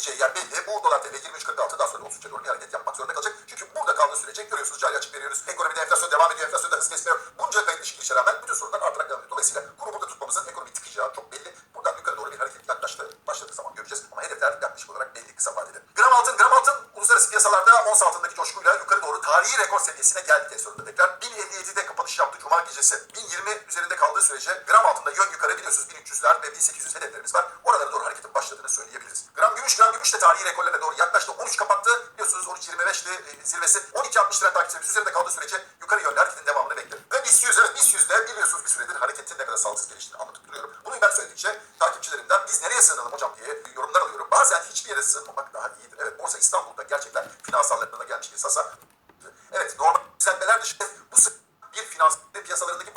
gideceği yer belli. Bu dolar TL 23.46 daha sonra 33'e doğru bir hareket yapmak zorunda kalacak. Çünkü burada kaldığı sürece görüyorsunuz cari açık veriyoruz. Ekonomide enflasyon devam ediyor. Enflasyonda hız kesmiyor. Bunca dışı girişe rağmen bütün sorunlar artarak devam ediyor. Dolayısıyla kuru burada tutmamızın ekonomi tıkayacağı çok belli. Buradan yukarı doğru bir hareket yaklaştı. Başladığı zaman göreceğiz. Ama hedefler yaklaşık olarak belli kısa vadede. Gram altın, gram altın uluslararası piyasalarda ons altındaki coşkuyla yukarı doğru tarihi rekor seviyesine geldi en sonunda tekrar. 1057'de kapanış yaptı Cuma gecesi. 1020 üzerinde kaldığı sürece gram altında yön yukarı biliyorsunuz 1300'ler ve 1800 hedeflerimiz var. Oralara doğru hareketin başladığını söyleyebiliriz. Gram gümüş, gram gümüş de tarihi rekorlara doğru yaklaştı. 13 kapattı. Biliyorsunuz 13.25'ti e, zirvesi. 12.60 trend takipçilerimiz üzerinde kaldığı sürece yukarı yönlü hareketin devamını beklerim. Ve BIST 100 evet BIST 100'de biliyorsunuz bir süredir hareketin ne kadar sağlıksız geliştiğini anlatıp duruyorum. Bunu ben söyledikçe takipçilerimden biz nereye sığınalım hocam diye yorumlar alıyorum. Bazen hiçbir yere sığınmamak daha iyidir. Evet Borsa İstanbul'da gerçekten finansallarına gelmiş bir sasa. Evet normal düzenlemeler dışında bu sık bir finans piyasalarındaki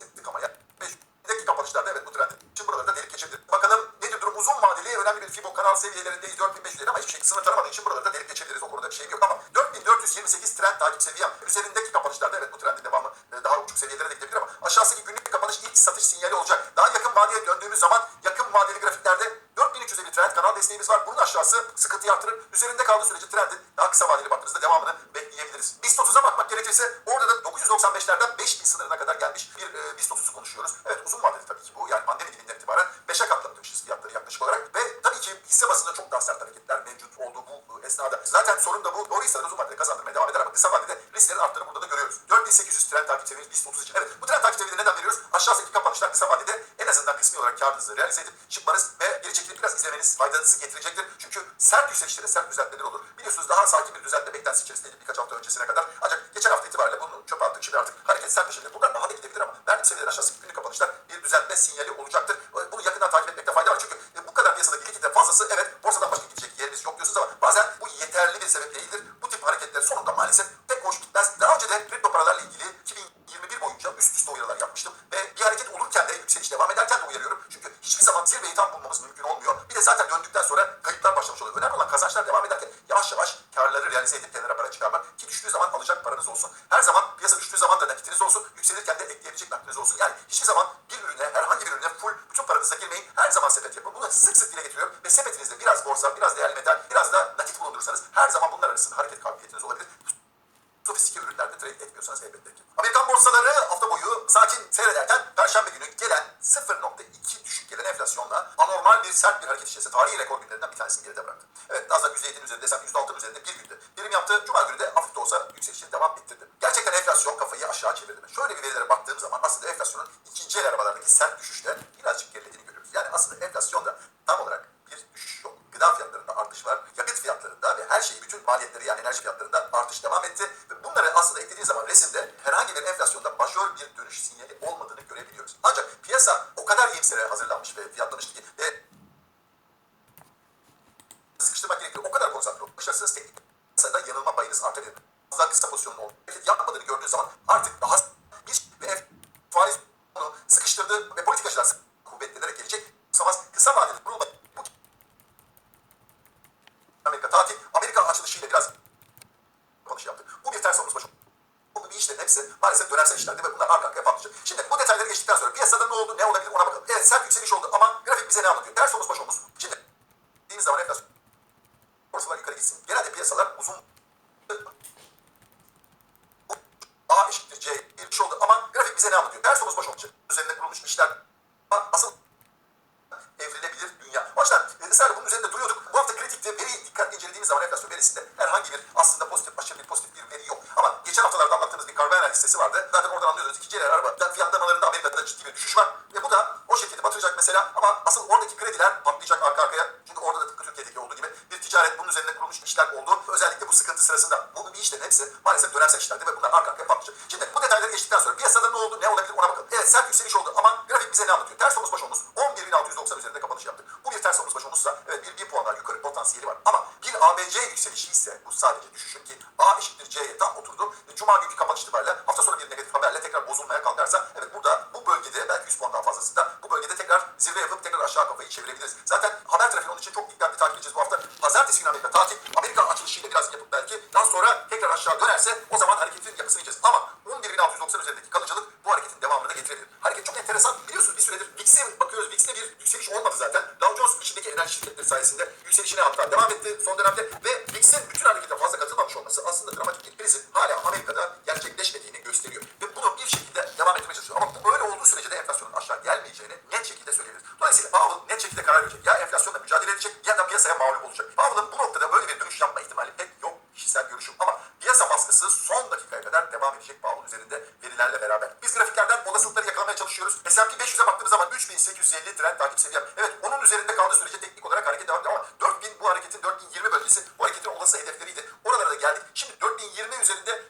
ettik ama ya. Beşteki kapanışlarda evet bu trend. Şimdi buralarda delik geçebilir. Bakalım nedir durum? Uzun vadeli önemli bir Fibo kanal seviyelerindeyiz. 4500 ama hiçbir şey sınır tanımadığı için buralarda delik geçebiliriz. O konuda bir şey yok ama 4428 trend takip seviyem. Üzerindeki kapanışlarda evet bu trendin devamı e, daha uçuk seviyelere de gidebilir ama aşağısındaki günlük kapanış ilk satış sinyali olacak. Daha yakın vadeye döndüğümüz zaman yakın vadeli grafiklerde 4300'e bir trend kanal desteğimiz var. Bunun aşağısı sıkıntıyı artırır. Üzerinde kaldığı sürece trendin daha kısa vadeli baktığınızda devamını bekleyebiliriz. BIST 30'a bakmak gerekirse orada da 995'lerden 5000 sınırına kadar gelmiş bir e, BIST 30'u konuşuyoruz. Evet uzun vadeli tabii ki bu. Yani pandemi dibinden itibaren 5'e katlamışız fiyatları yaklaşık olarak. Ve tabii ki hisse basında çok daha sert hareketler mevcut olduğu bu esnada. Zaten sorun da bu. Doğru hisseler uzun vadede kazandırmaya devam eder ama kısa vadede risklerin arttığını burada da görüyoruz. 4800 trend takip seviyemiz BIST 30 için. Evet bu trend takip seviyeleri neden veriyoruz? Aşağıdaki kapanışlar kısa vadede en azından kısmi olarak karınızı realize edip çıkmanız ve geri çekilip biraz izlemeniz faydanızı getirecektir. Çünkü sert yükselişlerin sert düzeltmeleri olur. Biliyorsunuz daha sakin bir düzeltme beklentisi içerisindeydi birkaç hafta öncesine kadar. Ancak geçen hafta itibariyle bunu çöpe attık. Şimdi artık hareket sertleşebilir. Buradan daha da gidebilir ama verdiğim seviyeler aşağısı günlük kapanışlar bir düzeltme sinyali olacaktır. Bunu yakından takip etmekte fayda var. Çünkü e, bu kadar piyasadaki likidite fazlası evet borsadan başka gidecek yeriniz yok diyorsunuz ama bazen bu yeterli bir sebep değildir. Bu tip hareketler sonunda maalesef tek hoş gitmez. Daha önce de kripto paralarla ilgili 2021 boyunca üst üste uyarılar yapmıştım. Ve bir hareket olurken de yükseliş devam ederken de uyarıyorum. Çünkü hiçbir zaman zirveyi tam bulmamız mümkün olmuyor. Bir de zaten döndükten sonra kayıplar başlamış oluyor. Önemli olan kazançlar devam ederken yavaş yavaş karları realize edip kenara para çıkarmak. Ki düştüğü zaman alacak paranız olsun. Her zaman piyasa arasında hareket kabiliyetiniz olabilir sofistike ürünlerde trade etmiyorsanız elbette ki. Amerikan borsaları hafta boyu sakin seyrederken Perşembe günü gelen 0.2 düşük gelen enflasyonla anormal bir sert bir hareket içerisinde tarihi rekor günlerinden bir tanesini geride bıraktı. Evet Nasdaq %7'nin üzerinde desem %6'nın üzerinde bir günde. Birim yaptı. Cuma günü de hafif de olsa yükselişini devam ettirdi. Gerçekten enflasyon kafayı aşağı çevirdi. Şöyle bir verilere baktığım zaman aslında enflasyonun ikinci el arabalardaki sert düşüşte birazcık gerilediğini görüyoruz. Yani aslında enflasyonda tam olarak bir düşüş yok. Gıda fiyatlarında artış var. Yakıt fiyatlarında ve her şeyi bütün maliyetleri yani enerji fiyatlarında artış devam etti. Ve bunları aslında eklediği zaman resimde herhangi bir enflasyonda başör bir dönüş sinyali olmadığını görebiliyoruz. Ancak piyasa o kadar iyimsere hazırlanmış ve fiyatlamıştı ki ve sıkıştırmak gerekiyor. O kadar konsantre olmuş. Başarısınız teknik. Piyasada yanılma payınız artabilir. Fazla kısa pozisyonun olduğu yapmadığını gördüğü zaman artık daha bir ve faiz onu sıkıştırdı ve politikacılar kuvvetlenerek gelecek. Savaş kısa vadeli kurulma bu Amerika tatil, Amerika açılışıyla biraz konuş yaptı. Bu bir ters olmuş başı. Bu bir işlerin dönemsel işlerdi ve bunlar arka arkaya patlayacak. Şimdi bu detayları geçtikten sonra piyasada ne oldu, ne olabilir ona bakalım. Evet sert yükseliş oldu ama grafik bize ne anlatıyor? Ters olmuş baş olmuş. Şimdi dediğimiz zaman enflasyon borsalar yukarı gitsin. Genelde piyasalar uzun A eşittir C bir şey oldu ama grafik bize ne anlatıyor? Ters olmuş baş olmuş. Üzerinde kurulmuş işler ama asıl evrilebilir dünya. O yüzden e, ısrarla bunun üzerinde duruyorduk. Bu hafta kritikte veriyi dikkatli incelediğimiz zaman enflasyon verisinde herhangi bir aslında pozitif, aşırı bir pozitif bir veri yok. Ama geçen haftalarda anlattığımız bir Carvana listesi vardı. Zaten oradan anlıyoruz. İkinci el araba fiyatlamalarında Bir düşüş var. Ve bu da o şekilde batıracak mesela. Ama asıl oradaki krediler patlayacak arka arkaya. Çünkü orada da tıpkı Türkiye'deki olduğu gibi bir ticaret bunun üzerine kurulmuş işler oldu. Özellikle bu sıkıntı sırasında. Bu bir işlerin hepsi maalesef dönemsel işlerdi ve bunlar arka arkaya patlayacak. Şimdi bu detayları geçtikten sonra piyasada ne oldu, ne olabilir ona bakalım. Evet sert yükseliş oldu ama grafik bize ne anlatıyor? Ters omuz baş omuz 11.690 üzerinde kapanış yaptık. Bu bir ters omuz baş omuzsa evet bir, bir puanlar yukarı potansiyeli var. Ama bir ABC yükselişi ise bu sadece düşüşün ki A eşittir C'ye tam oturdu. Cuma günkü kapanış itibariyle hafta sonu bir negatif haberle tekrar bozulmaya kalkarsa evet burada bu bölgede belki 100 puan daha fazlasında bu bölgede tekrar zirve yapıp tekrar aşağı kafayı çevirebiliriz. Zaten haber trafiği onun için çok dikkatli takip edeceğiz bu hafta. Pazartesi günü Amerika tatil. Amerika açılışıyla biraz yapıp belki daha sonra tekrar aşağı dönerse o zaman hareketin yapısını yiyeceğiz. Ama 11.690 üzerindeki kalıcılık bu hareketin devamını da getirebilir. Hareket çok enteresan. Biliyorsunuz bir süredir VIX'e bakıyoruz. VIX'te bir yükseliş olmadı zaten. Dow Jones içindeki enerji şirketleri sayesinde içerisinde yükselişine hatta devam etti son dönemde ve VIX'in bütün harekete fazla katılmamış bir krizin hala Amerika'da gerçekleşmediğini gösteriyor. Ve bunu bir şekilde devam etmeye çalışıyor. Ama bu böyle olduğu sürece de enflasyonun aşağı gelmeyeceğini net şekilde söyleyebiliriz. Dolayısıyla Powell net şekilde karar verecek. Ya enflasyonla mücadele edecek ya da piyasaya mağlup olacak. Powell'ın bu noktada böyle bir dönüş yapma ihtimali pek yok kişisel görüşüm. Ama piyasa baskısı son dakikaya kadar devam edecek Powell üzerinde verilerle beraber. Biz grafiklerden olasılıkları yakalamaya çalışıyoruz. S&P 500'e baktığımız zaman 3850 trend takip seviyem. Evet onun üzerinde kaldığı sürece teknik olarak hareket devam ediyor ama 4000 bu hareketin 4020 bölgesi bu hareketin olası hedefleriydi geldik. Şimdi 4020 üzerinde